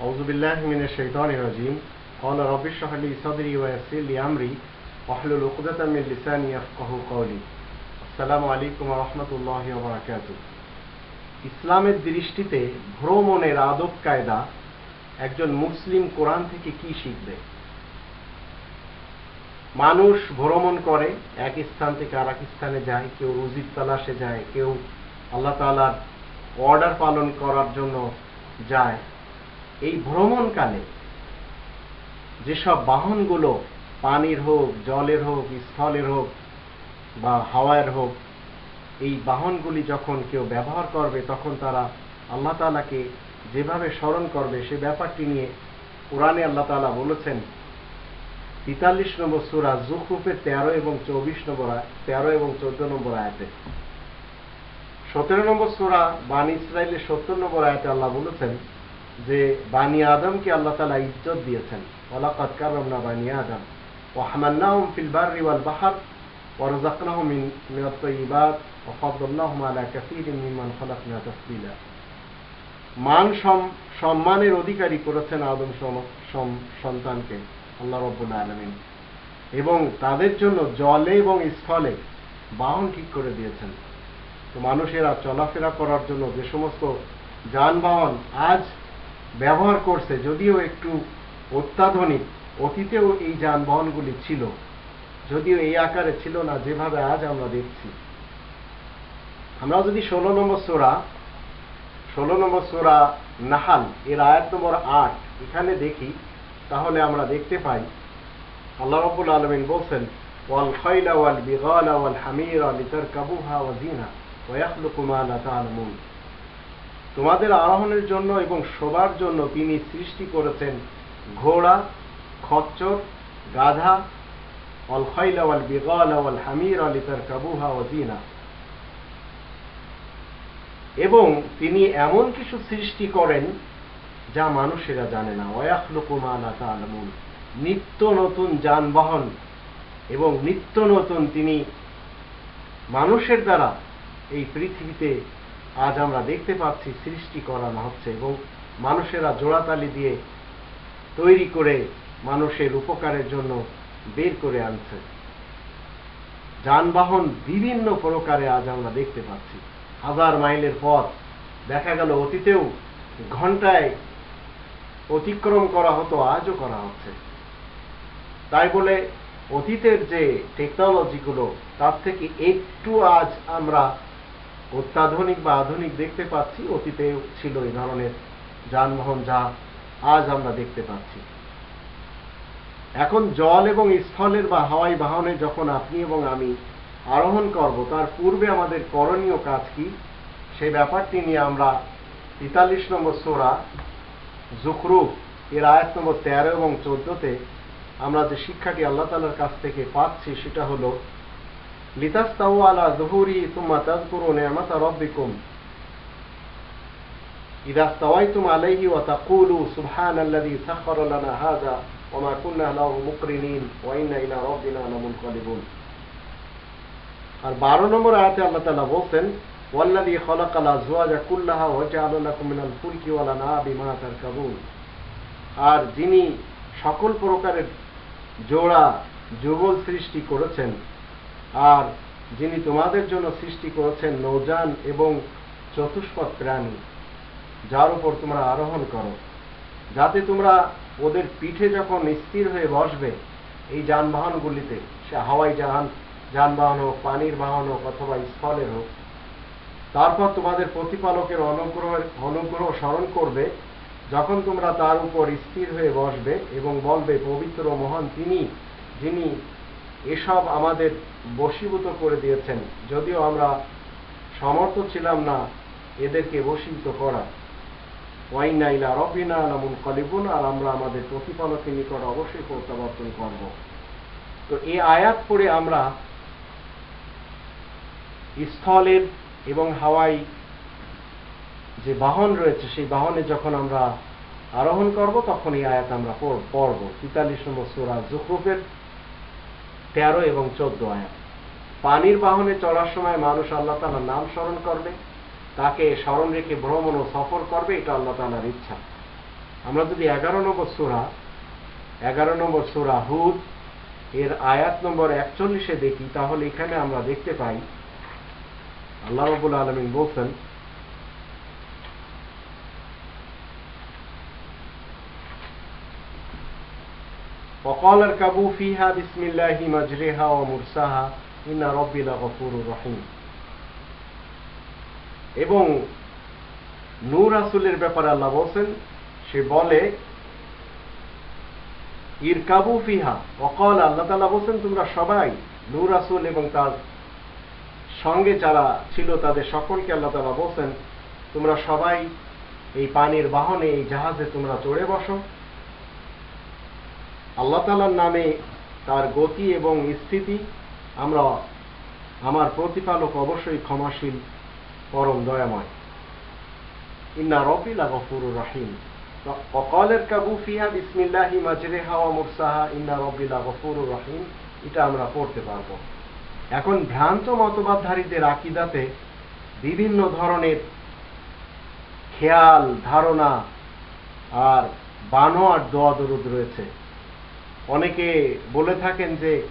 أعوذ بالله من الشيطان الرجيم قال رب اشرح لي صدري ويسر لي أمري واحلل عقدة من لساني يفقه قولي السلام عليكم ورحمة الله وبركاته ইসলামের দৃষ্টিতে ভ্রমণের আদব কায়দা একজন মুসলিম কোরআন থেকে কি শিখবে মানুষ ভ্রমণ করে এক স্থান থেকে আর এক স্থানে যায় কেউ রুজির তালাশে যায় কেউ আল্লাহ তালার অর্ডার পালন করার জন্য যায় এই ভ্রমণকালে যেসব বাহনগুলো পানির হোক, জলের হোক, স্থলের হোক বা হাওয়ার হোক, এই বাহনগুলি যখন কেউ ব্যবহার করবে, তখন তারা আল্লাহ তালাকে যেভাবে স্মরণ করবে, সে ব্যাপারটি নিয়ে কোরআনে আল্লাহ তালা বলেছেন, তেতাল্লিশ নম্বর সুরা জুখরুফের তেরো এবং চব্বিশ নম্বর তেরো এবং চোদ্দ নম্বর আয়াতে। সতেরো নম্বর সুরা বানি ইসরায়েলের সত্তর নম্বর আয়াতে আল্লাহ বলেছেন যে বানি আদমকে আল্লাহ তালা ইজ্জত দিয়েছেন ওলাকাত কারমনা বানি আদম ও হামান্নাহম ফিল বাররি ওয়াল বাহার ورزقناهم من من الطيبات وفضلناهم على كثير ممن خلقنا تفضيلا মান সম্মানের অধিকারী করেছেন আদম সন্তানকে আল্লাহ রব্বুল আলমিন এবং তাদের জন্য জলে এবং স্থলে বাহন ঠিক করে দিয়েছেন তো মানুষেরা চলাফেরা করার জন্য যে সমস্ত যানবাহন আজ ব্যবহার করছে, যদিও একটু অত্যাধুনিক, অতীতেও এই যানবাহনগুলি ছিল, যদিও এই আকারে ছিল না যেভাবে আজ আমরা দেখছি। আমরা যদি ষোলো নম্বর সোরা, ষোলো নম্বর সোরা নাহাল, এর আয়াত নম্বর আট, এখানে দেখি, তাহলে আমরা দেখতে পাই, আল্লাহ রব্বুল আলমিন বলছেন, ওয়াল খৈলা ওয়াল বিগালা ওয়াল হামির লিতার কাবুহা ওয়াজিনা ওয়াখলুকু মা লা তা'লামুন তোমাদের আরোহণের জন্য এবং শোবার জন্য তিনি সৃষ্টি করেছেন ঘোড়া, খচ্চর, গাধা ওয়াল খৈলা ওয়াল বিগালা ওয়াল হামির লিতার কাবুহা ওয়াজিনা এবং তিনি এমন কিছু সৃষ্টি করেন যা মানুষেরা জানে না। ওয়াখলুকুমালামুন নিত্য নতুন যানবাহন এবং নিত্য নতুন তিনি মানুষের দ্বারা এই পৃথিবীতে আজ আমরা দেখতে পাচ্ছি সৃষ্টি করানো হচ্ছে এবং মানুষেরা জোড়াতালি দিয়ে তৈরি করে মানুষের উপকারের জন্য বের করে আনছে। যানবাহন বিভিন্ন প্রকারে আজ আমরা দেখতে পাচ্ছি। হাজার মাইলের পথ, দেখা গেল অতীতেও ঘন্টায় অতিক্রম করা হতো, আজও করা হচ্ছে। তাই বলে অতীতের যে টেকনোলজিগুলো তার থেকে একটু আজ আমরা অত্যাধুনিক বা আধুনিক দেখতে পাচ্ছি, অতীতেও ছিল এই ধরনের যানবাহন যা আজ আমরা দেখতে পাচ্ছি। এখন জল এবং স্থলের বা হাওয়াই বাহনে যখন আপনি এবং আমি আরোহণ করব, তার পূর্বে আমাদের করণীয় কাজ কি? সেই ব্যাপারটি নিয়ে আমরা তেতাল্লিশ নম্বর সোরা জুখরুফ, এর আয়াত নম্বর তেরো এবং চোদ্দতে আমরা যে শিক্ষাটি আল্লাহ তালার কাছ থেকে পাচ্ছি, সেটা হলো লিতাস্তাউ আলা জহুরি তুম্মা তাজকুরু নিয়ামাতা রব্বিকুম إذا استويتم عليه وتقولوا سبحان الذي سخر لنا هذا وما كنا له مقرنين وإنا إلى ربنا لمنقلبون আর বারো নম্বর আয়াতে আল্লাহ তালা বলছেন ওয়াল্লাযী খালাকাল আজওয়াজা কুল্লাহা ওয়া জাআলা লাকুম মিনাল ফুলকি ওয়াল আনআবি মা তারকাবুন আর যিনি সকল প্রকারের জোড়া যুগল সৃষ্টি করেছেন আর যিনি তোমাদের জন্য সৃষ্টি করেছেন নৌযান এবং চতুষ্পদ প্রাণী, যার উপর তোমরা আরোহণ করো, যাতে তোমরা ওদের পিঠে যখন স্থির হয়ে বসবে, এই যানবাহনগুলিতে, সে হাওয়াই জাহান, যানবাহন হোক, পানির বাহন হোক অথবা স্থলের হোক, তারপর তোমাদের প্রতিপালকের অনুগ্রহের, অনুগ্রহ স্মরণ করবে, যখন তোমরা তার উপর স্থির হয়ে বসবে এবং বলবে, পবিত্র মহান তিনি, যিনি এসব আমাদের বশীভূত করে দিয়েছেন। যদিও আমরা সমর্থ ছিলাম না এদেরকে বশীভূত করা ওয়াইনাইলা রবিনা নামুন কলিবুন, আর আমরা আমাদের প্রতিপালকের নিকট অবশ্যই প্রত্যাবর্তন করব। তো এই আয়াত পড়ে আমরা স্থলের এবং হাওয়াই যে বাহন রয়েছে, সেই বাহনে যখন আমরা আরোহণ করব, তখন এই আয়াত আমরা পড়ব। তেতাল্লিশ নম্বর সুরা জুখরুফের তেরো এবং চোদ্দ আয়াত। পানির বাহনে চলার সময় মানুষ আল্লাহ তালার নাম স্মরণ করবে। তাকে স্মরণ রেখে ভ্রমণ ও সফর করবে, এটা আল্লাহ তালার ইচ্ছা। আমরা যদি এগারো নম্বর সুরা, এগারো নম্বর সুরা হুদ, এর আয়াত নম্বর একচল্লিশে দেখি, তাহলে এখানে আমরা দেখতে পাই, আল্লাহ রবুল আলমিন বলছেন وقال اركبوا فيها بسم الله مجريها ومرساها إن ربي لغفور رحيم এবং নূর রাসুলের ব্যাপারে আল্লাহ বলছেন সে বলে ইরকাবু ফিহা অকল আল্লাহ তালা বলছেন তোমরা সবাই নূর রাসুল এবং তার সঙ্গে যারা ছিল তাদের সকলকে আল্লাহ তালা বলছেন তোমরা সবাই এই পানির বাহনে এই জাহাজে তোমরা চড়ে বসো আল্লাহ তালার নামে তার গতি এবং স্থিতি আমরা আমার প্রতিপালক অবশ্যই ক্ষমাশীল, পরম দয়াময়। ইন্না রবিলা গফুরুর রাহিম। অকলের কাবু ফিহা বিসমিল্লাহি মাজরেহা ওয়া মুরসাহা, ইন্না রবিলা গফুরুর রাহিম। এটা আমরা পড়তে পারব। এখন ভ্রান্ত মতবাদধারীদের আকিদাতে বিভিন্ন ধরনের খেয়াল, ধারণা আর বানোয়ার দোয়া রয়েছে। অনেকে বলে থাকেন যে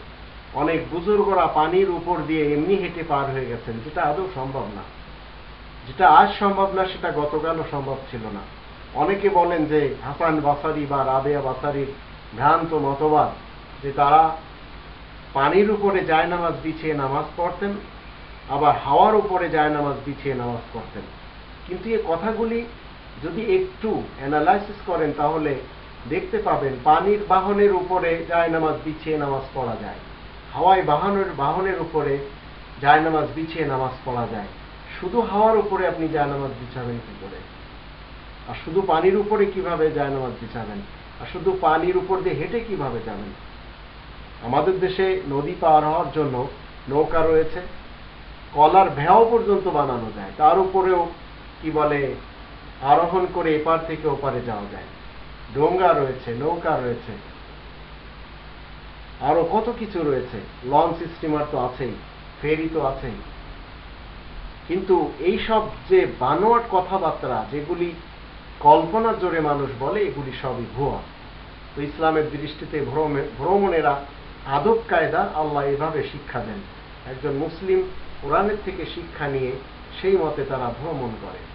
অনেক বুজুর্গরা পানির উপর দিয়ে এমনি হেঁটে পার হয়ে গেছেন, যেটা আদৌ সম্ভব না। যেটা আজ সম্ভব না, সেটা গতকালও সম্ভব ছিল না। অনেকে বলেন যে হাসান বাসারি বা রাবেয়া বাসারির ভ্রান্ত মতবাদ যে তারা পানির উপরে যায় নামাজ বিছিয়ে নামাজ পড়তেন, আবার হাওয়ার উপরে যায় নামাজ বিছিয়ে নামাজ পড়তেন। কিন্তু এই কথাগুলি যদি একটু অ্যানালাইসিস করেন, তাহলে দেখতে পাবেন, পানির বাহনের উপরে যায় নামাজ বিছিয়ে নামাজ পড়া যায়। হাওয়ায় বাহনের বাহনের উপরে যায় নামাজ বিছিয়ে নামাজ পড়া যায়। শুধু হাওয়ার উপরে আপনি যায় নামাজ বিছাবেন কি করে? আর শুধু পানির উপরে কীভাবে যায় নামাজ বিছাবেন? আর শুধু পানির উপর দিয়ে হেঁটে কীভাবে যাবেন? আমাদের দেশে নদী পার হওয়ার জন্য নৌকা রয়েছে। কলার ভেও পর্যন্ত বানানো যায়। তার উপরেও কি বলে, আরোহণ করে এপার থেকে ওপারে যাওয়া যায়। ডোঙ্গা রয়েছে, নৌকা রয়েছে। আরও কত কিছু রয়েছে। লঞ্চ স্টিমার তো আছেই ফেরি তো আছেই। কিন্তু এই সব যে বানোয়াট কথাবার্তা, যেগুলি কল্পনার জোরে মানুষ বলে, এগুলি সবই ভুয়া। তো ইসলামের দৃষ্টিতে ভ্রমণেরা আদব কায়দা আল্লাহ এভাবে শিক্ষা দেন। একজন মুসলিম কোরআনের থেকে শিক্ষা নিয়ে সেই মতে তারা ভ্রমণ করে।